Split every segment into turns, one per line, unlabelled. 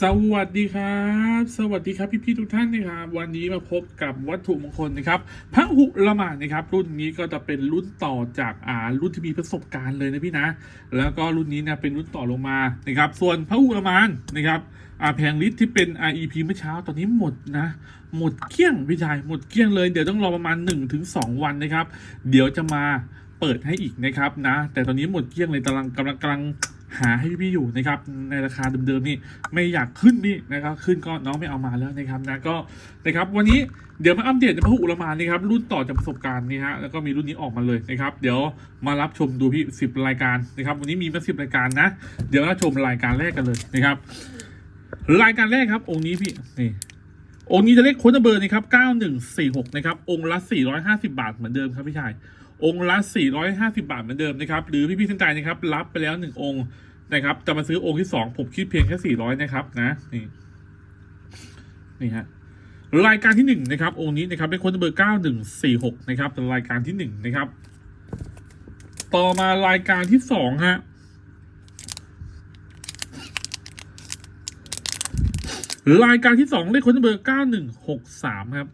สวัสดีครับ สวัสดีครับพี่ๆทุกท่านนะครับวันนี้มาพบกับวัตถุมงคลนะครับพระหุละหมาดนะครับ รุ่นนี้ก็จะเป็นรุ่นต่อจากอ่ารุ่นที่มีประสบการณ์เลยนะพี่นะ แล้วก็รุ่นนี้เนี่ยเป็นรุ่นต่อลงมานะครับ ส่วนพระหุละหมานนะครับอ่าแผงลิตที่เป็น REP เมื่อเช้าตอนนี้หมดนะ หมดเกลี้ยงพี่ชายหมดเกลี้ยงเลยเดี๋ยวต้องรอประมาณ 1-2 วันนะครับ เดี๋ยวจะมาเปิดให้อีกนะครับนะ แต่ตอนนี้หมดเกลี้ยงเลยกำลังกำลังกำลัง หาให้พี่อยู่นะครับในราคาเดิมๆนี่ไม่อยากขึ้นนี่นะครับขึ้นก็น้องไม่เอามาแล้วนะครับนะก็นะครับวันนี้เดี๋ยวมาอัปเดตในพระหุลมานนะครับรุ่นต่อจากประสบการณ์นี่ฮะแล้วก็มีรุ่นนี้ออกมาเลยนะครับเดี๋ยวมารับชมดูพี่สิบรายการนะครับวันนี้มีมาสิบรายการนะ เดี๋ยวมาชมรายการแรกกันเลยนะครับ รายการแรกครับ องค์นี้พี่นี่องค์นี้จะเลขโค้ดเบอร์นะครับ9146นะครับองค์ละ450 บาทเหมือนเดิมครับพี่ชาย องค์ละ 450 บาทเหมือนเดิมนะครับ หรือพี่ๆสนใจนะครับ รับไปแล้ว 1 องค์นะครับ จะมาซื้อองค์ที่ 2 ผมคิดเพียงแค่ 400 นะครับนะ นี่ นี่ฮะรายการที่ 1 นะครับ องค์นี้นะครับเลขโค้ดเบอร์ 9146 นะครับเป็นรายการที่ 1 นะครับ ต่อมารายการที่ 2 ฮะรายการที่สองเลขคนเบอร์เก้าหนึ่งหกสามครับ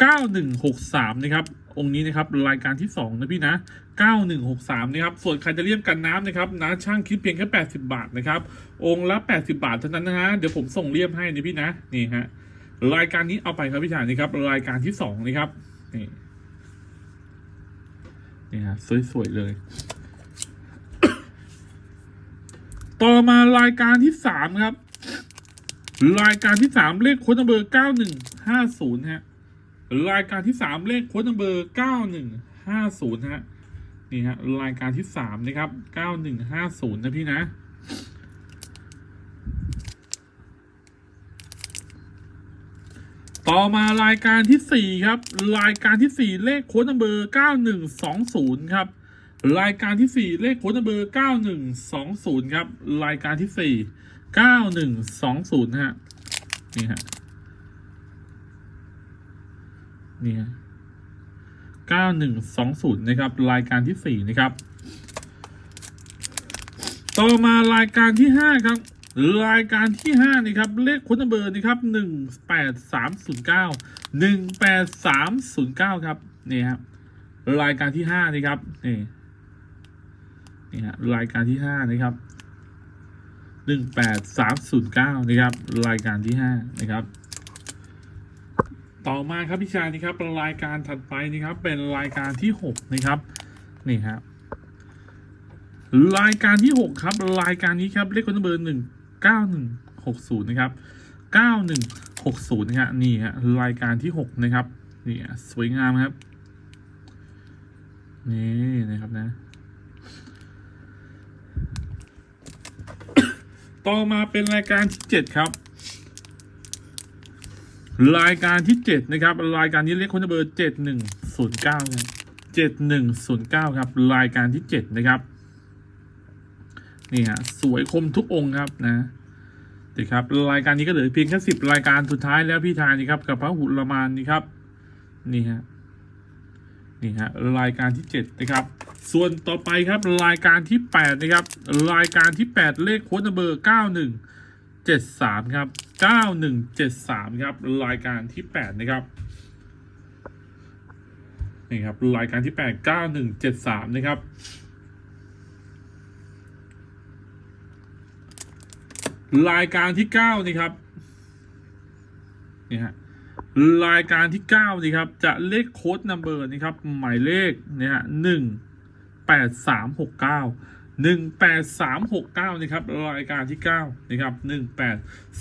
เก้าหนึ่งหกสามนะครับ องค์นี้นะครับรายการที่สองนะพี่นะเก้าหนึ่งหกสามนะครับ ส่วนใครจะเลี่ยมกันน้ำนะครับนะช่างคิดเพียงแค่แปดสิบาทนะครับ องค์ละแปดสิบาทเท่านั้นนะฮะ เดี๋ยวผมส่งเลี่ยมให้นะพี่นะ นี่ฮะ รายการนี้เอาไปครับพี่ชายนี่ครับ รายการที่สองนะครับ นี่ นี่ฮะสวยๆเลย ต่อมารายการที่สามครับ รายการที่สามเลขค้นัมเบอร์เก้าหนึ่งห้าศูนย์ฮะ รายการที่สามเลขโค้ดนัมเบอร์เก้าหนึ่งห้าศูนย์ฮะนี่ฮะรายการที่สามนะครับเก้าหนึ่งห้าศูนย์นะพี่นะ ต่อมารายการที่สี่ครับ รายการที่สี่เลขโค้ดนัมเบอร์เก้าหนึ่งสองศูนย์ครับ รายการที่สี่เลขโค้ดนัมเบอร์เก้าหนึ่งสองศูนย์ครับ รายการที่สี่เก้าหนึ่งสองศูนย์ฮะ นี่ฮะ นี่ฮะเก้าหนึ่งสองศูนย์นะครับ รายการที่สี่นะครับ ต่อมารายการที่ห้าครับ รายการที่ห้านี่ครับ เลขคุณเบอร์นี่ครับหนึ่งแปดสามศูนย์เก้าหนึ่งแปดสามศูนย์เก้าครับนี่ครับรายการที่ห้านี่ครับนี่นี่ฮะรายการที่ห้านะครับหนึ่งแปดสามศูนย์เก้านะครับ รายการที่ห้านะครับ ต่อมาครับพี่ชายนี่ครับรายการถัดไปนี่ครับ เป็นรายการที่หกนะครับนี่ครับรายการที่หกครับ รายการนี้ครับเลขคนเบอร์หนึ่งเก้าหนึ่งหกศูนย์นะครับเก้าหนึ่งหกศูนย์นะฮะนี่ฮะรายการที่หกนะครับนี่สวยงามครับ นี่นะครับนะ ต่อมาเป็นรายการที่เจ็ดครับ รายการที่เจ็ดนะครับ รายการนี้เลขคนเบอร์เจ็ดหนึ่งศูนย์เก้าเจ็ดหนึ่งศูนย์เก้าครับ รายการที่เจ็ดนะครับ นี่ฮะสวยคมทุกองค์ครับนะดีครับ รายการนี้ก็เหลือเพียงแค่สิบรายการสุดท้ายแล้วพี่ชายนี่ครับ กับพระหุลมานนี่ครับ นี่ฮะนี่ฮะรายการที่เจ็ดนะครับ ส่วนต่อไปครับรายการที่แปดนะครับ รายการที่แปดเลขโค้ดเบอร์เก้าหนึ่งเจ็ดสามครับ เก้าหนึ่งเจ็ดสามครับ รายการที่แปดนะครับนี่ครับรายการที่แปดเก้าหนึ่งเจ็ดสามนะครับรายการที่เก้านี่ครับนี่ฮะรายการที่เก้านี่ครับ จะเลขโค้ดนัมเบอร์นี่ครับ หมายเลขเนี่ยฮะหนึ่งแปดสามหกเก้า หนึ่งแปดสามหกเก้านะครับรายการที่เก้านะครับหนึ่งแปด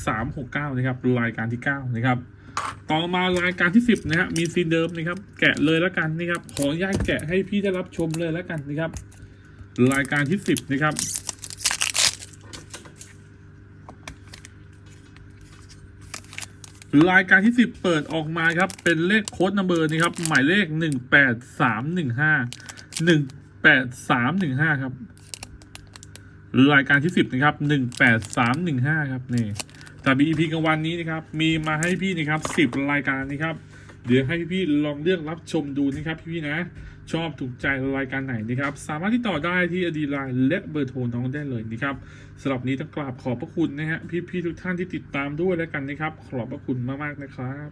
สามหกเก้านะครับรายการที่เก้านะครับต่อมารายการที่สิบนะฮะมีซีนเดิมนะครับ แกะเลยแล้วกันนะครับขออนุญาตแกะให้พี่ได้รับชมเลยแล้วกันนะครับ รายการที่สิบนะครับรายการที่สิบเปิดออกมาครับ เป็นเลขโค้ดนัมเบอร์นี่ครับ หมายเลขหนึ่งแปดสามหนึ่งห้าหนึ่งแปดสามหนึ่งห้าครับ รายการที่สิบนะครับหนึ่งแปดสามหนึ่งห้าครับนี่แต่ BEP กลางวันนี้นะครับ มีมาให้พี่นะครับสิบรายการนะครับ เดี๋ยวให้พี่ลองเลือกรับชมดูนะครับพี่ๆนะ ชอบถูกใจรายการไหนนะครับ สามารถที่ต่อได้ที่อดีไลน์และเบอร์โทรน้องได้เลยนะครับสำหรับนี้ต้องกราบขอบพระคุณนะฮะพี่ๆทุกท่านที่ติดตามด้วยแล้วกันนะครับ ขอบพระคุณมากๆนะครับ